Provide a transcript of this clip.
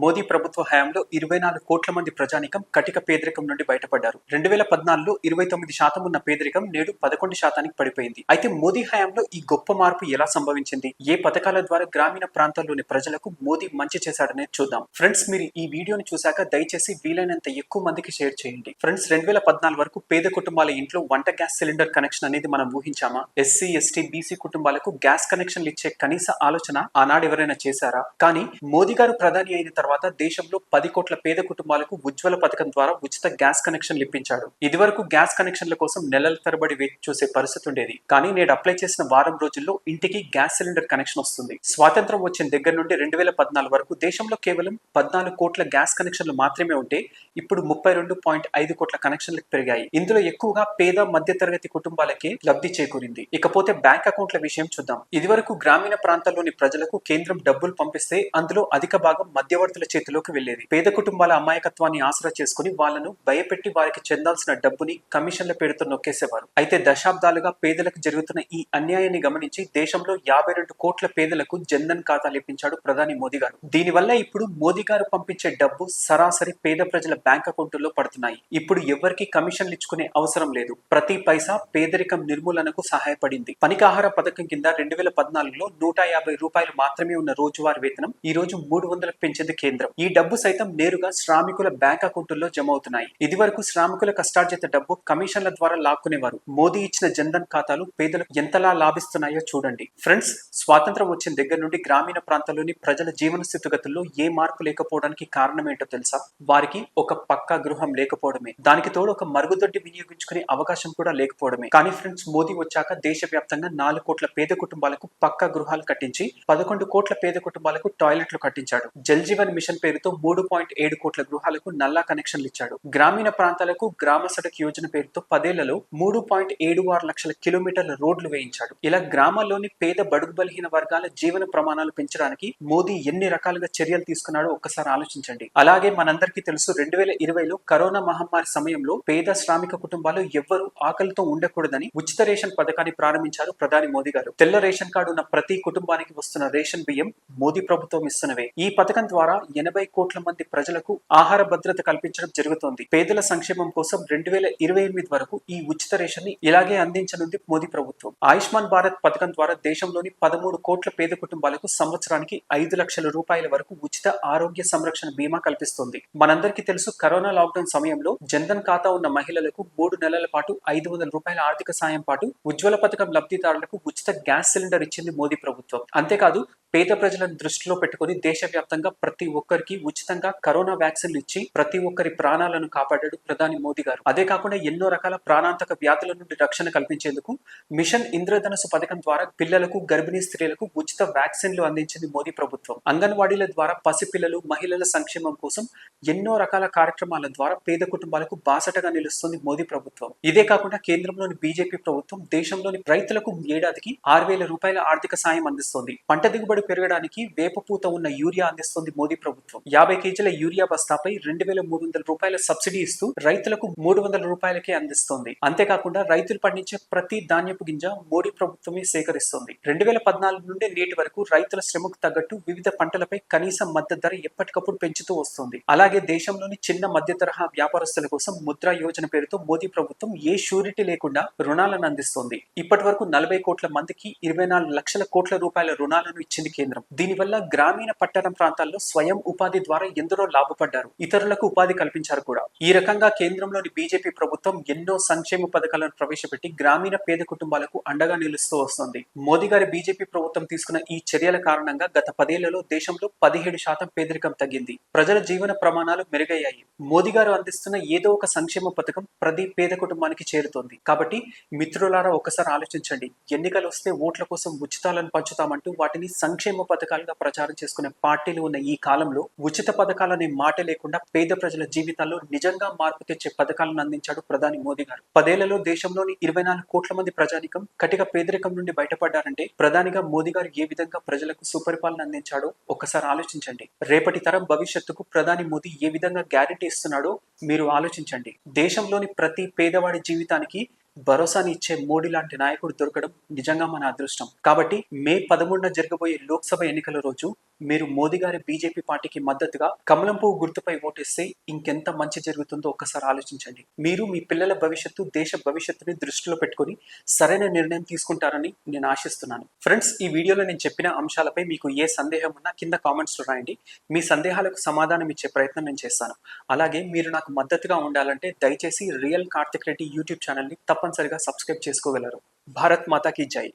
మోదీ ప్రభుత్వ హయాంలో ఇరవై నాలుగు కోట్ల మంది ప్రజానికం కటిక పేదరికం నుండి బయటపడ్డారు. రెండు వేల పద్నాలుగులో ఇరవై తొమ్మిది శాతం ఉన్న పేదరికం నేడు పదకొండు శాతానికి పడిపోయింది. అయితే మోదీ హయాంలో ఈ గొప్ప మార్పు ఎలా సంభవించింది? ఏ పథకాల ద్వారా గ్రామీణ ప్రాంతాల్లోని ప్రజలకు మోదీ మంచి చేశాడనే చూద్దాం. ఫ్రెండ్స్ మీరు ఈ వీడియోని చూశాక దయచేసి వీలైనంత ఎక్కువ మందికి షేర్ చేయండి. ఫ్రెండ్స్ రెండు వేల పద్నాలుగు వరకు పేద కుటుంబాల ఇంట్లో వంట గ్యాస్ సిలిండర్ కనెక్షన్ అనేది మనం ఊహించామా? ఎస్సీ ఎస్టీ బీసీ కుటుంబాలకు గ్యాస్ కనెక్షన్లు ఇచ్చే కనీస ఆలోచన ఆనాడు ఎవరైనా చేశారా? కానీ మోదీ గారు ప్రధాని అయిన తర్వాత దేశంలో పది కోట్ల పేద కుటుంబాలకు ఉజ్వల పథకం ద్వారా ఉచిత గ్యాస్ కనెక్షన్లు ఇప్పించాడు ఇదివరకు గ్యాస్ కనెక్షన్ల కోసం నెలల తరబడి వేచి చూసే పరిస్థితి ఉండేది. కానీ నేడు అప్లై చేసిన వారం రోజుల్లో ఇంటికి గ్యాస్ సిలిండర్ కనెక్షన్ వస్తుంది. స్వాతంత్రం వచ్చిన దగ్గర నుండి రెండు వేల పద్నాలుగు వరకు దేశంలో కేవలం పద్నాలుగు కోట్ల గ్యాస్ కనెక్షన్లు మాత్రమే ఉంటే ఇప్పుడు ముప్పై రెండు పాయింట్ ఐదు కోట్ల కనెక్షన్లకు పెరిగాయి. ఇందులో ఎక్కువగా పేద మధ్యతరగతి కుటుంబాలకే లబ్ధి చేకూరింది. ఇకపోతే బ్యాంక్ అకౌంట్ల విషయం చూద్దాం. ఇదివరకు గ్రామీణ ప్రాంతాల్లోని ప్రజలకు కేంద్రం డబ్బులు పంపిస్తే అందులో అధిక భాగం మధ్యవర్తి మధ్యవర్తుల చేతిలోకి వెళ్ళేది పేద కుటుంబాల అమాయకత్వాన్ని ఆసరా చేసుకుని వాళ్ళను భయపెట్టి వారికి చెందాల్సిన డబ్బుని కమిషన్ల పేరుతో నొక్కేసేవారు. అయితే దశాబ్దాలుగా పేదలకు జరుగుతున్న ఈ అన్యాయాన్ని గమనించి దేశంలో యాభై రెండు కోట్ల పేదలకు జన్ధన్ ఖాతాలు ఇప్పించాడు ప్రధాని మోదీ గారు. దీనివల్ల ఇప్పుడు మోదీ గారు పంపించే డబ్బు సరాసరి పేద ప్రజల బ్యాంక్ అకౌంటుల్లో పడుతున్నాయి. ఇప్పుడు ఎవరికి కమిషన్లు ఇచ్చుకునే అవసరం లేదు. ప్రతి పైసా పేదరికం నిర్మూలనకు సహాయపడింది. పనికాహార పథకం కింద రెండు వేల పద్నాలుగులో నూట యాభై రూపాయలు మాత్రమే ఉన్న రోజువారీ వేతనం ఈ రోజు మూడు వందలకు పెంచేందుకు కేంద్రం. ఈ డబ్బు సైతం నేరుగా శ్రామికుల బ్యాంక్ అకౌంటుల్లో జమ అవుతున్నాయి ఇది వరకు శ్రామికుల కష్టార్జిత డబ్బు కమిషన్ల ద్వారా లాక్కునేవారు. మోదీ ఇచ్చిన జన్ధన్ ఖాతాలు పేదలకు ఎంతలా లాభిస్తున్నాయో చూడండి. ఫ్రెండ్స్ స్వాతంత్రం వచ్చిన దగ్గర నుండి గ్రామీణ ప్రాంతాల్లోని ప్రజల జీవన స్థితిగతుల్లో ఏ మార్పు లేకపోవడానికి కారణం ఏంటో తెలుసా? వారికి ఒక పక్కా గృహం లేకపోవడమే. దానికి తోడు ఒక మరుగుదొడ్డి వినియోగించుకునే అవకాశం కూడా లేకపోవడమే. కానీ ఫ్రెండ్స్ మోదీ వచ్చాక దేశవ్యాప్తంగా నాలుగు కోట్ల పేద కుటుంబాలకు పక్కా గృహాలు కట్టించి పదకొండు కోట్ల పేద కుటుంబాలకు టాయిలెట్లు కట్టించాడు. జల్ జీవన్ మిషన్ పేరుతో మూడు పాయింట్ ఏడు కోట్ల గృహాలకు నల్లా కనెక్షన్లు ఇచ్చాడు. గ్రామీణ ప్రాంతాలకు గ్రామ సడక్ యోజన పేరుతో పదేళ్ళలో మూడు పాయింట్ ఏడు ఆరు లక్షల కిలోమీటర్ల రోడ్లు వేయించాడు. ఇలా గ్రామాల్లోని పేద బడుగు బలహీన వర్గాల జీవన ప్రమాణాలు పెంచడానికి మోదీ ఎన్ని రకాలుగా చర్యలు తీసుకున్నాడో ఒక్కసారి ఆలోచించండి. అలాగే మనందరికీ తెలుసు రెండు వేల ఇరవైలో కరోనా మహమ్మారి సమయంలో పేద శ్రామిక కుటుంబాలు ఎవ్వరూ ఆకలితో ఉండకూడదని ఉచిత రేషన్ పథకాన్ని ప్రారంభించారు ప్రధాని మోదీ గారు. తెల్ల రేషన్ కార్డు ఉన్న ప్రతి కుటుంబానికి వస్తున్న రేషన్ బియ్యం మోదీ ప్రభుత్వం ఇస్తున్నవే. ఈ పథకం ద్వారా ఎనభై కోట్ల మంది ప్రజలకు ఆహార భద్రత కల్పించడం జరుగుతోంది. పేదల సంక్షేమం కోసం రెండు వేల ఇరవై ఎనిమిది వరకు ఈ ఉచిత రేషన్ని ఇలాగే అందించనుంది మోదీ ప్రభుత్వం. ఆయుష్మాన్ భారత్ పథకం ద్వారా దేశంలోని పదమూడు కోట్ల పేద కుటుంబాలకు సంవత్సరానికి ఐదు లక్షల రూపాయల వరకు ఉచిత ఆరోగ్య సంరక్షణ బీమా కల్పిస్తుంది. మనందరికీ తెలుసు కరోనా లాక్డౌన్ సమయంలో జన్ధన్ ఖాతా ఉన్న మహిళలకు మూడు నెలల పాటు ఐదు వందల రూపాయల ఆర్థిక సాయం పాటు ఉజ్వల పథకం లబ్ధిదారులకు ఉచిత గ్యాస్ సిలిండర్ ఇచ్చింది మోదీ ప్రభుత్వం. అంతేకాదు పేద ప్రజలను దృష్టిలో పెట్టుకుని దేశవ్యాప్తంగా ప్రతి ఒక్కరికి ఉచితంగా కరోనా వ్యాక్సిన్లు ఇచ్చి ప్రతి ఒక్కరి ప్రాణాలను కాపాడాడు ప్రధాని మోదీ గారు. అదే కాకుండా ఎన్నో రకాల ప్రాణాంతక వ్యాధుల నుండి రక్షణ కల్పించేందుకు మిషన్ ఇంద్రధనసు పథకం ద్వారా పిల్లలకు గర్భిణీ స్త్రీలకు ఉచిత వ్యాక్సిన్లు అందించింది మోదీ ప్రభుత్వం. అంగన్వాడీల ద్వారా పసిపిల్లలు మహిళల సంక్షేమం కోసం ఎన్నో రకాల కార్యక్రమాల ద్వారా పేద కుటుంబాలకు బాసటగా నిలుస్తుంది మోదీ ప్రభుత్వం. ఇదే కాకుండా కేంద్రంలోని బీజేపీ ప్రభుత్వం దేశంలోని రైతులకు ఏడాదికి ఆరు వేల రూపాయల ఆర్థిక సాయం అందిస్తోంది. పంట దిగుబడి పెరగడానికి వేప పూత ఉన్న యూరియా అందిస్తోంది మోదీ ప్రభుత్వం. యాభై కేజీల యూరియా బస్తాపై రెండు వేల మూడు వందల రూపాయల సబ్సిడీ ఇస్తూ రైతులకు మూడు వందల రూపాయలకే అందిస్తోంది. అంతేకాకుండా రైతులు పండించే ప్రతి ధాన్యపు గింజ మోడీ ప్రభుత్వమే సేకరిస్తోంది. రెండు వేల పద్నాలుగు నుండి నేటి వరకు రైతుల శ్రమకు తగ్గట్టు వివిధ పంటలపై కనీస మద్దతు ధర ఎప్పటికప్పుడు పెంచుతూ వస్తుంది. అలాగే దేశంలోని చిన్న మధ్య తరహా వ్యాపారస్తుల కోసం ముద్రా యోజన పేరుతో మోదీ ప్రభుత్వం ఏ షూరిటీ లేకుండా రుణాలను అందిస్తోంది. ఇప్పటి వరకు నలభై కోట్ల మందికి ఇరవై నాలుగు లక్షల కోట్ల రూపాయల రుణాలను ఇచ్చింది కేంద్రం. దీనివల్ల గ్రామీణ పట్టణ ప్రాంతాల్లో స్వయం స్వయం ఉపాధి ద్వారా ఎందరో లాభపడ్డారు. ఇతరులకు ఉపాధి కల్పించారు కూడా. ఈ రకంగా కేంద్రంలోని బీజేపీ ప్రభుత్వం ఎన్నో సంక్షేమ పథకాలను ప్రవేశపెట్టి గ్రామీణ పేద కుటుంబాలకు అండగా నిలుస్తూ వస్తుంది. మోదీ గారి బీజేపీ ప్రభుత్వం తీసుకున్న ఈ చర్యల కారణంగా గత పదేళ్ళలో దేశంలో పదిహేడు శాతం పేదరికం తగ్గింది. ప్రజల జీవన ప్రమాణాలు మెరుగయ్యాయి. మోదీ గారు అందిస్తున్న ఏదో ఒక సంక్షేమ పథకం ప్రతి పేద కుటుంబానికి చేరుతోంది. కాబట్టి మిత్రులారా ఒకసారి ఆలోచించండి. ఎన్నికలు వస్తే ఓట్ల కోసం ఉచితాలను పంచుతామంటూ వాటిని సంక్షేమ పథకాలుగా ప్రచారం చేసుకునే పార్టీలు ఉన్న ఈ కాలంలో ఉచిత పథకాలనే మాట లేకుండా పేద ప్రజల జీవితాల్లో నిజంగా మార్పు తెచ్చే పథకాలను అందించాడు ప్రధాని మోదీ గారు. పదేళ్ళలో దేశంలోని ఇరవై నాలుగు కోట్ల మంది ప్రజానికం కటిక పేదరికం నుండి బయటపడ్డారంటే ప్రధానిగా మోదీ గారు ఏ విధంగా ప్రజలకు సుపరిపాలన అందించాడో ఒక్కసారి ఆలోచించండి. రేపటి తరం భవిష్యత్తుకు ప్రధాని మోదీ ఏ విధంగా గ్యారెంటీ ఇస్తున్నాడో మీరు ఆలోచించండి. దేశంలోని ప్రతి పేదవాడి జీవితానికి భరోసాని ఇచ్చే మోడీ లాంటి నాయకుడు దొరకడం నిజంగా మన అదృష్టం. కాబట్టి మే పదమూడున జరగబోయే లోక్సభ ఎన్నికల రోజు మీరు మోదీ గారి బీజేపీ పార్టీకి మద్దతుగా కమలం పువ్వు గుర్తుపై ఓటేస్తే ఇంకెంత మంచి జరుగుతుందో ఒక్కసారి ఆలోచించండి. మీరు మీ పిల్లల భవిష్యత్తు దేశ భవిష్యత్తుని దృష్టిలో పెట్టుకుని సరైన నిర్ణయం తీసుకుంటారని నేను ఆశిస్తున్నాను. ఫ్రెండ్స్ ఈ వీడియోలో నేను చెప్పిన అంశాలపై మీకు ఏ సందేహం ఉన్నా కింద కామెంట్స్ రాయండి. మీ సందేహాలకు సమాధానం ఇచ్చే ప్రయత్నం నేను చేస్తాను. అలాగే మీరు నాకు మద్దతుగా ఉండాలంటే దయచేసి రియల్ కార్తిక్ రెడ్డి యూట్యూబ్ ఛానల్ని తప్పనిసరిగా సబ్స్క్రైబ్ చేసుకోగలరు. భారత్ మాతాకి జై.